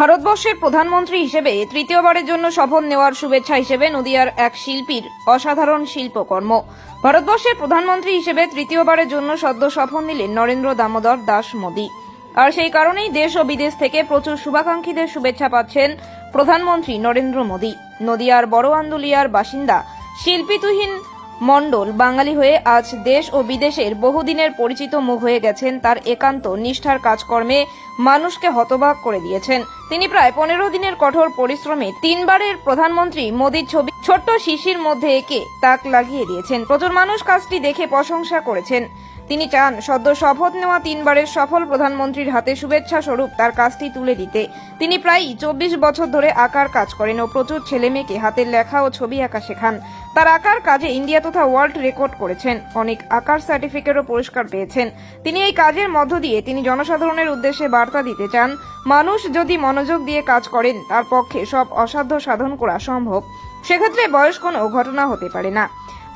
ভারতবর্ষের প্রধানমন্ত্রী হিসেবে তৃতীয়বারের জন্য শপথ নেওয়ার শুভেচ্ছা হিসেবে নদিয়ার এক শিল্পীর অসাধারণ শিল্পকর্ম। ভারতবর্ষের প্রধানমন্ত্রী হিসেবে তৃতীয়বারের জন্য সদ্য শপথ নিলেন নরেন্দ্র দামোদর দাস মোদী। আর সেই কারণেই দেশ ও বিদেশ থেকে প্রচুর শুভাকাঙ্ক্ষীদের শুভেচ্ছা পাচ্ছেন প্রধানমন্ত্রী নরেন্দ্র মোদী। নদিয়ার বড় আন্দুলিয়ার বাসিন্দা শিল্পী তুহিন মণ্ডল বাঙালি হয়ে আজ দেশ ও বিদেশের বহুদিনের পরিচিত মুখ হয়ে গেছেন তার একান্ত নিষ্ঠার কাজকর্মে মানুষকে হতবাক করে দিয়েছেন। তিনি প্রায় পনেরো দিনের কঠোর পরিশ্রমে তিনবারের প্রধানমন্ত্রী মোদীর ছবি ছোট্ট শিশির মধ্যে এঁকে তাক লাগিয়ে দিয়েছেন। প্রচুর মানুষ কাজটি দেখে প্রশংসা করেছেন। তিনি চান সদ্য শপথ নেওয়া তিনবারের সফল প্রধানমন্ত্রীর হাতে শুভেচ্ছা স্বরূপ তার কাজটি তুলে দিতে। তিনি প্রায় চব্বিশ বছর ধরে আঁকার কাজ করেন ও প্রচুর ছেলে মেয়েকে হাতের লেখা ও ছবি আঁকা শেখান। তার আঁকার কাজে ইন্ডিয়া তথা ওয়ার্ল্ড রেকর্ড করেছেন। অনেক আঁকার সার্টিফিকেটও পুরস্কার পেয়েছেন। তিনি এই কাজের মধ্য দিয়ে তিনি জনসাধারণের উদ্দেশ্যে বার্তা দিতে চান, মানুষ যদি মনোযোগ দিয়ে কাজ করেন, তার পক্ষে সব অসাধ্য সাধন করা সম্ভব। সেক্ষেত্রে বয়স কোনো ঘটনা হতে পারে না।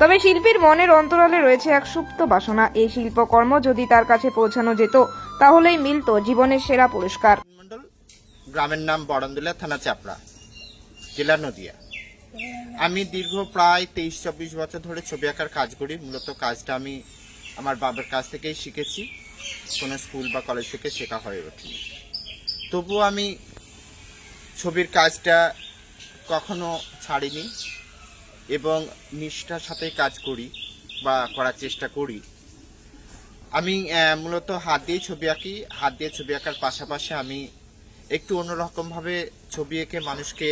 তবে শিল্পীর মনের অন্তরালে রয়েছে এক সুপ্ত বাসনা। এই শিল্পকর্ম যদি তার কাছে পৌঁছানো যেত, তাহলেই মিলত জীবনের সেরা পুরস্কার। গ্রামের নাম বরন্দুলা থানা চাপড়া, জেলা নদিয়া। আমি দীর্ঘ প্রায় তেইশ, চব্বিশ বছর ধরে ছবি আঁকার কাজ করি। মূলত কাজটা আমি আমার বাবার কাছ থেকেই শিখেছি। কোনো স্কুল বা কলেজ থেকে শেখা হয়ে ওঠেনি। তবুও আমি ছবির কাজটা কখনো ছাড়িনি এবং নিষ্ঠার সাথে কাজ করি বা করার চেষ্টা করি। আমি মূলত হাত দিয়ে ছবি আঁকি। হাত দিয়ে ছবি আঁকার পাশাপাশি আমি একটু অন্যরকমভাবে ছবি এঁকে মানুষকে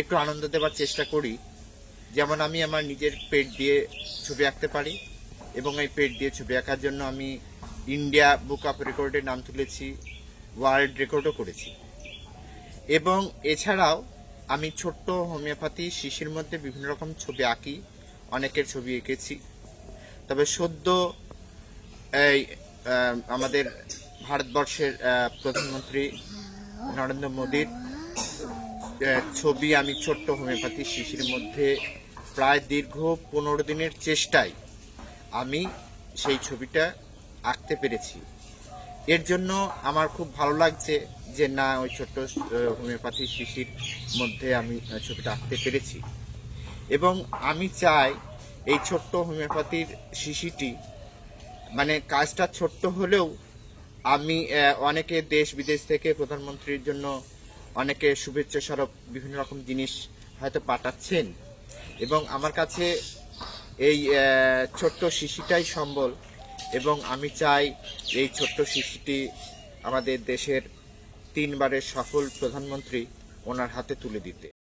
একটু আনন্দ দেওয়ার চেষ্টা করি। যেমন আমি আমার নিজের পেট দিয়ে ছবি আঁকতে পারি এবং এই পেট দিয়ে ছবি আঁকার জন্য আমি ইন্ডিয়া বুক অফ রেকর্ডের নাম তুলেছি, ওয়ার্ল্ড রেকর্ডও করেছি। এবং এছাড়াও আমি ছোট্ট হোমিওপ্যাথি শিশির মধ্যে বিভিন্ন রকম ছবি আঁকি, অনেকের ছবি এঁকেছি। তবে সদ্য এই আমাদের ভারতবর্ষের প্রধানমন্ত্রী নরেন্দ্র মোদীর ছবি আমি ছোট্ট হোমিওপ্যাথি শিশির মধ্যে প্রায় দীর্ঘ পনেরো দিনের চেষ্টায় আমি সেই ছবিটা আঁকতে পেরেছি। এর জন্য আমার খুব ভালো লাগছে যে না, ওই ছোট্ট হোমিওপ্যাথি শিশির মধ্যে আমি ছবিটা আঁকতে পেরেছি। এবং আমি চাই এই ছোট্ট হোমিওপ্যাথির শিশিটি মানে কাজটা ছোট্ট হলেও আমি অনেকে দেশ, বিদেশ থেকে প্রধানমন্ত্রীর জন্য অনেকে শুভেচ্ছা স্বরূপ বিভিন্ন রকম জিনিস হয়তো পাঠাচ্ছেন। এবং আমার কাছে এই ছোট্ট শিশিটাই সম্বল। এবং আমি চাই এই ছোট্ট শিশিটি আমাদের দেশের তিনবারের সফল প্রধানমন্ত্রী ওনার হাতে তুলে দিতে।